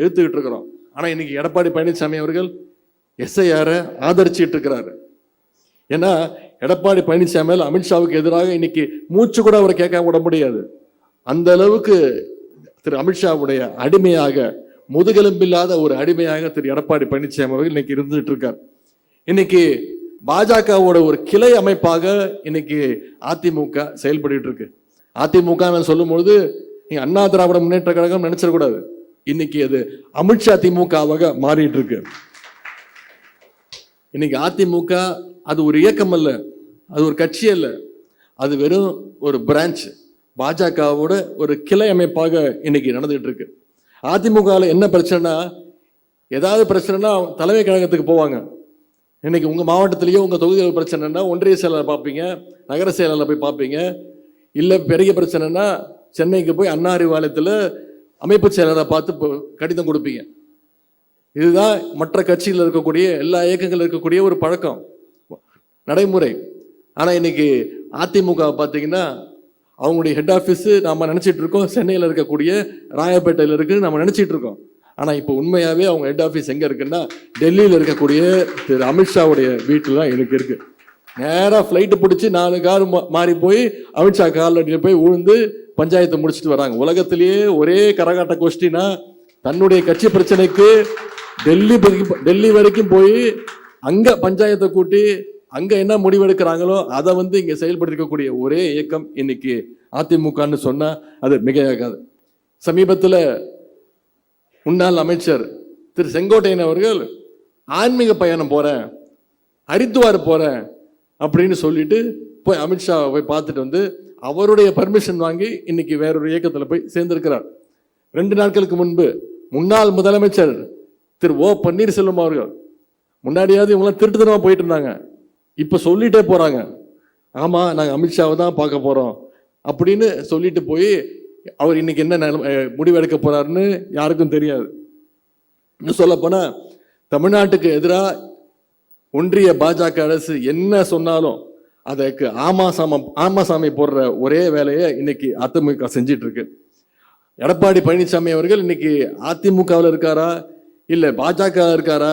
எழுத்துக்கிட்டு இருக்கிறோம். ஆனால் இன்னைக்கு எடப்பாடி பழனிசாமி அவர்கள் எஸ்ஐஆரை ஆதரிச்சிட்டு இருக்கிறாரு. ஏன்னா எடப்பாடி பழனிசாமி அமித்ஷாவுக்கு எதிராக இன்னைக்கு மூச்சு கூட அவரை கேட்க விட முடியாது. அந்த அளவுக்கு திரு அமித்ஷாவுடைய அடிமையாக முதுகெலும்பில்லாத ஒரு அடிமையாக திரு எடப்பாடி பழனிசாமி அவர்கள் இன்னைக்கு இருந்துட்டு இருக்கார். இன்னைக்கு பாஜகவோட ஒரு கிளை அமைப்பாக இன்னைக்கு அதிமுக செயல்பட்டு இருக்கு. அதிமுக நான் சொல்லும்பொழுது நீ அண்ணா திராவிட முன்னேற்ற கழகம் நினைச்சிடக்கூடாது இன்னைக்கு அது அமித்ஷா திமுகவாக மாறிட்டு இருக்கு இன்னைக்கு அதிமுக அது ஒரு இயக்கம் அல்ல அது ஒரு கட்சி அல்ல. அது வெறும் ஒரு பிரான்ச் பாஜகவோட ஒரு கிளை அமைப்பாக இன்னைக்கு நடந்துகிட்டு இருக்கு அதிமுகவில் என்ன பிரச்சனைனா ஏதாவது பிரச்சனைனா தலைமை கழகத்துக்கு போவாங்க. இன்னைக்கு உங்கள் மாவட்டத்திலேயோ உங்கள் தொகுதியில் பிரச்சனைனா ஒன்றிய செயலாளர் பார்ப்பீங்க நகர செயலாளர் போய் பார்ப்பீங்க. இல்லை பெரிய பிரச்சனைனா சென்னைக்கு போய் அண்ணா அறிவாலயத்தில் அமைப்பு செயலரை பார்த்து இப்போ கடிதம் கொடுப்பீங்க. இதுதான் மற்ற கட்சியில் இருக்கக்கூடிய எல்லா இயக்கங்களில் இருக்கக்கூடிய ஒரு பழக்கம். நடைமுறை. ஆனால் இன்னைக்கு அதிமுக பார்த்தீங்கன்னா அவங்களுடைய ஹெட் ஆஃபீஸு நம்ம நினச்சிட்டு இருக்கோம். சென்னையில் இருக்கக்கூடிய ராயப்பேட்டையில் இருக்குது நம்ம நினச்சிட்டு இருக்கோம். ஆனால் இப்போ உண்மையாகவே அவங்க ஹெட் ஆஃபீஸ் எங்கே இருக்குன்னா டெல்லியில் இருக்கக்கூடிய திரு அமித்ஷாவுடைய வீட்டில் தான் எனக்கு இருக்குது நேராக ஃப்ளைட்டு பிடிச்சி நாலு கார் மாறி போய் அமித்ஷா காலில் போய் விழுந்து பஞ்சாயத்தை முடிச்சுட்டு வராங்க. உலகத்திலேயே ஒரே கரகாட்ட கோஷ்டினா தன்னுடைய கட்சி பிரச்சனைக்கு டெல்லி டெல்லி வரைக்கும் போய் அங்கே பஞ்சாயத்தை கூட்டி அங்கே என்ன முடிவெடுக்கிறாங்களோ அதை வந்து இங்கே செயல்படுத்திக்கக்கூடிய ஒரே இயக்கம் இன்னைக்கு அதிமுகன்னு சொன்னால் அது மிகையாகாது. சமீபத்தில் முன்னாள் அமைச்சர் திரு செங்கோட்டையன் அவர்கள் ஆன்மீக பயணம் போகிறேன் ஹரித்துவார் போகிறேன் அப்படின்னு சொல்லிட்டு போய் அமித்ஷா போய் பார்த்துட்டு வந்து அவருடைய பர்மிஷன் வாங்கி இன்னைக்கு வேறொரு இயக்கத்தில் போய் சேர்ந்திருக்கிறார். ரெண்டு நாட்களுக்கு முன்பு முன்னாள் முதலமைச்சர் திரு ஓ பன்னீர்செல்வம் அவர்கள். முன்னாடியாவது இவங்களாம் திருட்டுத்தனமாக போயிட்டு இருந்தாங்க. இப்போ சொல்லிட்டே போகிறாங்க ஆமாம் நாங்கள் அமித்ஷாவை தான் பார்க்க போகிறோம் அப்படின்னு சொல்லிட்டு போய் அவர் இன்னைக்கு என்ன நிலைமை- முடிவெடுக்க போறாருன்னு யாருக்கும் தெரியாது. இன்னும் சொல்லப்போனால் தமிழ்நாட்டுக்கு எதிராக ஒன்றிய பாஜக அரசு என்ன சொன்னாலும் அதற்கு ஆமா ஆமாசாமி போடுற ஒரே வேலையை இன்னைக்கு அதிமுக செஞ்சிட்டு இருக்கு எடப்பாடி பழனிசாமி அவர்கள் இன்னைக்கு அதிமுகவில் இருக்காரா? இல்லை பாஜக இருக்காரா?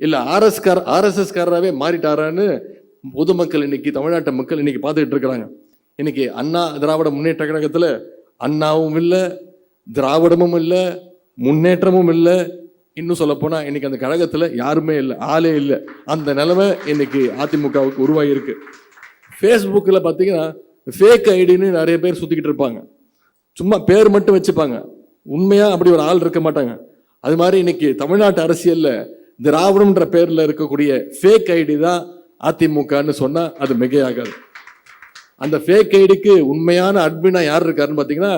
இல்லை ஆர்எஸ்கார் ஆர்எஸ்எஸ்காரராகவே மாறிட்டாரான்னு பொதுமக்கள் இன்னைக்கு தமிழ்நாட்டு மக்கள் இன்னைக்கு பார்த்துக்கிட்டு இருக்கிறாங்க. இன்னைக்கு அண்ணா திராவிட முன்னேற்ற கழகத்தில் அண்ணாவும் இல்லை திராவிடமும் இல்லை முன்னேற்றமும் இல்லை இன்னும் சொல்லப்போனால் போனா இன்னைக்கு அந்த கழகத்தில் யாருமே இல்லை ஆளே இல்லை. அந்த நிலைமை இன்னைக்கு அதிமுகவுக்கு உருவாகியிருக்கு ஃபேஸ்புக்கில் பார்த்தீங்கன்னா ஃபேக் ஐடின்னு நிறைய பேர் சுற்றிக்கிட்டு இருப்பாங்க. சும்மா பேர் மட்டும் வச்சுப்பாங்க. உண்மையாக அப்படி ஒரு ஆள் இருக்க மாட்டாங்க. அது மாதிரி இன்னைக்கு தமிழ்நாட்டு அரசியலில் திராவிடம்ன்ற பேரில் இருக்கக்கூடிய ஃபேக் ஐடி தான் அதிமுகன்னு சொன்னால் அது மிகையாகாது. அந்த ஃபேக் ஐடிக்கு உண்மையான அட்மினா யார் இருக்காருன்னு பார்த்தீங்கன்னா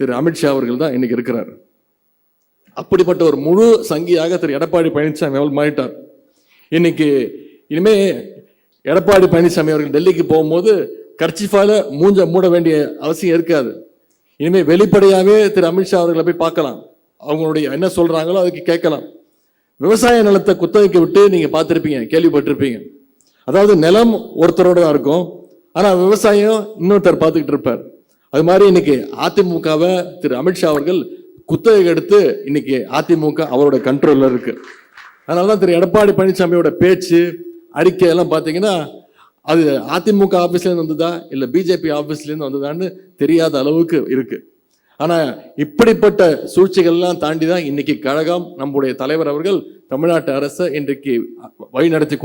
திரு அமித்ஷா அவர்கள் தான் இன்னைக்கு இருக்கிறார். அப்படிப்பட்ட ஒரு முழு சங்கியாக திரு எடப்பாடி பழனிசாமி அவர்கள் மாறிட்டார். இன்னைக்கு இனிமே எடப்பாடி பழனிசாமி அவர்கள் டெல்லிக்கு போகும்போது கர்ச்சிஃபால மூஞ்ச மூட வேண்டிய அவசியம் இருக்காது. இனிமே வெளிப்படையாகவே திரு அமித்ஷா அவர்களை போய் பார்க்கலாம். அவங்களுடைய என்ன சொல்றாங்களோ அதுக்கு கேட்கலாம். விவசாய நிலத்தை குத்தகைக்கு விட்டு நீங்க பார்த்துருப்பீங்க கேள்விப்பட்டிருப்பீங்க. அதாவது நிலம் ஒருத்தரோட தான் இருக்கும். ஆனால் விவசாயம் இன்னொருத்தர் பார்த்துக்கிட்டு இருப்பார். அது மாதிரி இன்னைக்கு அதிமுகவை திரு அமித்ஷா அவர்கள் குத்தகை எடுத்து இன்னைக்கு அதிமுக அவரோட கண்ட்ரோலில் இருக்கு. அதனால தான் திரு எடப்பாடி பழனிசாமியோட பேச்சு அறிக்கை எல்லாம் பார்த்தீங்கன்னா அது அதிமுக ஆஃபீஸ்லேருந்து வந்ததா இல்லை பிஜேபி ஆஃபீஸ்லேருந்து வந்ததான்னு தெரியாத அளவுக்கு இருக்கு. ஆனால் இப்படிப்பட்ட சூழ்ச்சிகள்லாம் தாண்டி தான் இன்னைக்கு கழகம் நம்முடைய தலைவர் அவர்கள் தமிழ்நாட்டு அரசை இன்றைக்கு வழிநடத்தி கொண்டு